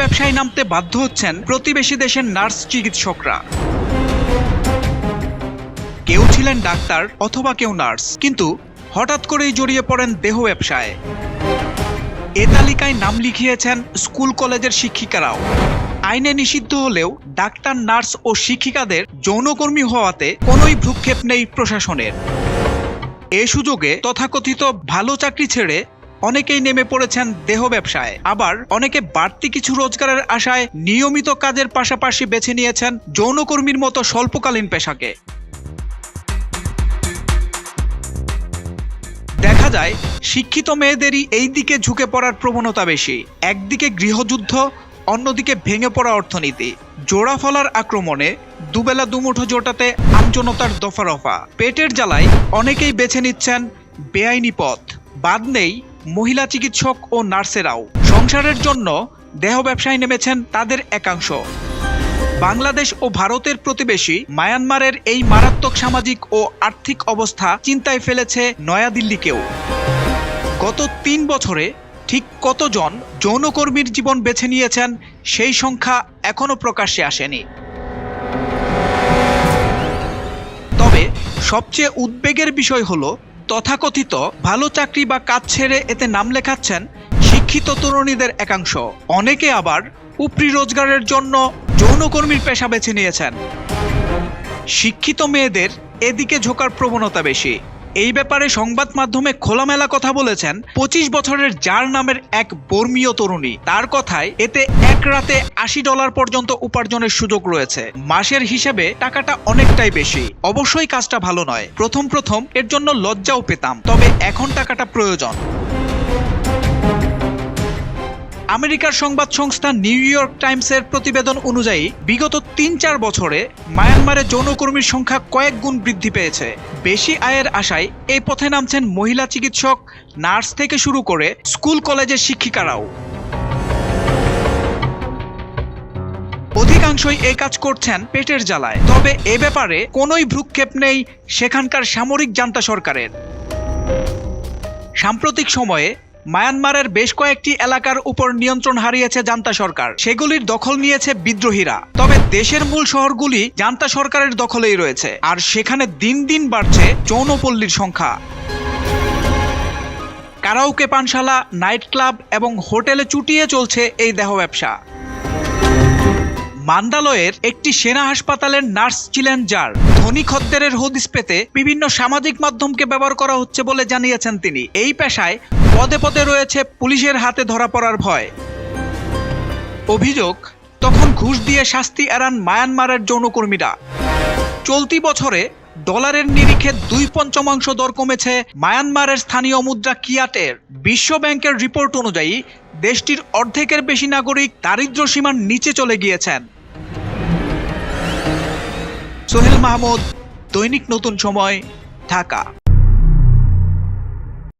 ব্যবসায় নামতে বাধ্য হচ্ছেন প্রতিবেশী দেশের নার্স চিকিৎসকরা। কেউ ছিলেন ডাক্তার অথবা কেউ নার্স, কিন্তু হঠাৎ করেই জড়িয়ে পড়েন দেহ ব্যবসায়। এ তালিকায় নাম লিখিয়েছেন স্কুল কলেজের শিক্ষিকারাও। আইনে নিষিদ্ধ হলেও ডাক্তার, নার্স ও শিক্ষিকাদের যৌনকর্মী হওয়াতে কোনোই ভ্রুক্ষেপ নেই প্রশাসনের। এ সুযোগে তথাকথিত ভালো চাকরি ছেড়ে অনেকেই নেমে পড়েছেন দেহ ব্যবসায়। আবার অনেকে বাড়তি কিছু রোজগারের আশায় নিয়মিত কাজের পাশাপাশি বেছে নিয়েছেন যৌনকর্মীর মতো স্বল্পকালীন পেশাকে। দেখা যায়, শিক্ষিত মেয়েদেরই এই দিকে ঝুঁকে পড়ার প্রবণতা বেশি। একদিকে গৃহযুদ্ধ, অন্যদিকে ভেঙে পড়া অর্থনীতি। জোড়া ফলার আক্রমণে দুবেলা দুমুঠো জোটাতে আমজনতার দফারফা। পেটের জ্বালায় অনেকেই বেছে নিচ্ছেন বেআইনি পথ। বাদ নেই মহিলা চিকিৎসক ও নার্সেরাও। সংসারের জন্য দেহ ব্যবসায় নেমেছেন তাদের একাংশ। বাংলাদেশ ও ভারতের প্রতিবেশী মায়ানমারের এই মারাত্মক সামাজিক ও আর্থিক অবস্থা চিন্তায় ফেলেছে নয়াদিল্লিকেও। গত তিন বছরে ঠিক কতজন যৌনকর্মীর জীবন বেছে নিয়েছেন সেই সংখ্যা এখনও প্রকাশ্যে আসেনি। তবে সবচেয়ে উদ্বেগের বিষয় হলো তথাকথিত ভালো চাকরি বা কাজ ছেড়ে এতে নাম লেখাচ্ছেন শিক্ষিত তরুণীদের একাংশ। অনেকে আবার উপরি রোজগারের জন্য যৌনকর্মীর পেশা বেছে নিয়েছেন। শিক্ষিত মেয়েদের এদিকে ঝোকার প্রবণতা বেশি। এই ব্যাপারে সংবাদ মাধ্যমে খোলামেলা কথা বলেছেন পঁচিশ বছরের যার নামের এক বর্মীয় তরুণী। তার কথায়, এতে এক রাতে আশি ডলার পর্যন্ত উপার্জনের সুযোগ রয়েছে। মাসের হিসেবে টাকাটা অনেকটাই বেশি। অবশ্যই কাজটা ভালো নয়। প্রথম প্রথম এর জন্য লজ্জাও পেতাম। তবে এখন টাকাটা প্রয়োজন। আমেরিকার সংবাদ সংস্থা নিউ ইয়র্ক টাইমসের প্রতিবেদন অনুযায়ী, বিগত তিন চার বছরে মায়ানমারে যৌনকর্মীর সংখ্যা কয়েক গুণ বৃদ্ধি পেয়েছে। বেশি আয়ের আশায় এই পথে নামছেন মহিলা চিকিৎসক, নার্স থেকে শুরু করে স্কুল কলেজের শিক্ষিকারাও। অধিকাংশই এই কাজ করছেন পেটের জ্বালায়। তবে এ ব্যাপারে কোনোই ভ্রুক্ষেপ নেই সেখানকার সামরিক জান্তা সরকারের। সাম্প্রতিক সময়ে মায়ানমারের বেশ কয়েকটি এলাকার উপর নিয়ন্ত্রণ হারিয়েছে জান্তা সরকার। সেগুলির দখল নিয়েছে বিদ্রোহীরা। তবে দেশের মূল শহরগুলি জান্তা সরকারের দখলেই রয়েছে। আর সেখানে দিন দিন বাড়ছে যৌনপল্লীর সংখ্যা। কারাওকে পানশালা, নাইট ক্লাব এবং হোটেলে চুটিয়ে চলছে এই দেহ ব্যবসা। মান্দালয়ের একটি সেনা হাসপাতালের নার্স ছিলেন যার। ধনী খদ্দেরের হদিস পেতে বিভিন্ন সামাজিক মাধ্যমকে ব্যবহার করা হচ্ছে বলে জানিয়েছেন তিনি। এই পেশায় পদে পদে রয়েছে পুলিশের হাতে ধরা পড়ার ভয়। অভিযোগ, তখন ঘুষ দিয়ে শাস্তি এড়ান মায়ানমারের যৌনকর্মীরা। চলতি বছরে ডলারের নিরিখে দুই পঞ্চমাংশ দর কমেছে মায়ানমারের স্থানীয় মুদ্রা কিয়াটের বিশ্ব ব্যাংকের রিপোর্ট অনুযায়ী, দেশটির অর্ধেকের বেশি নাগরিক দারিদ্র্য সীমার নিচে চলে গিয়েছেন। সোহেল মাহমুদ, দৈনিক নতুন সময়, ঢাকা।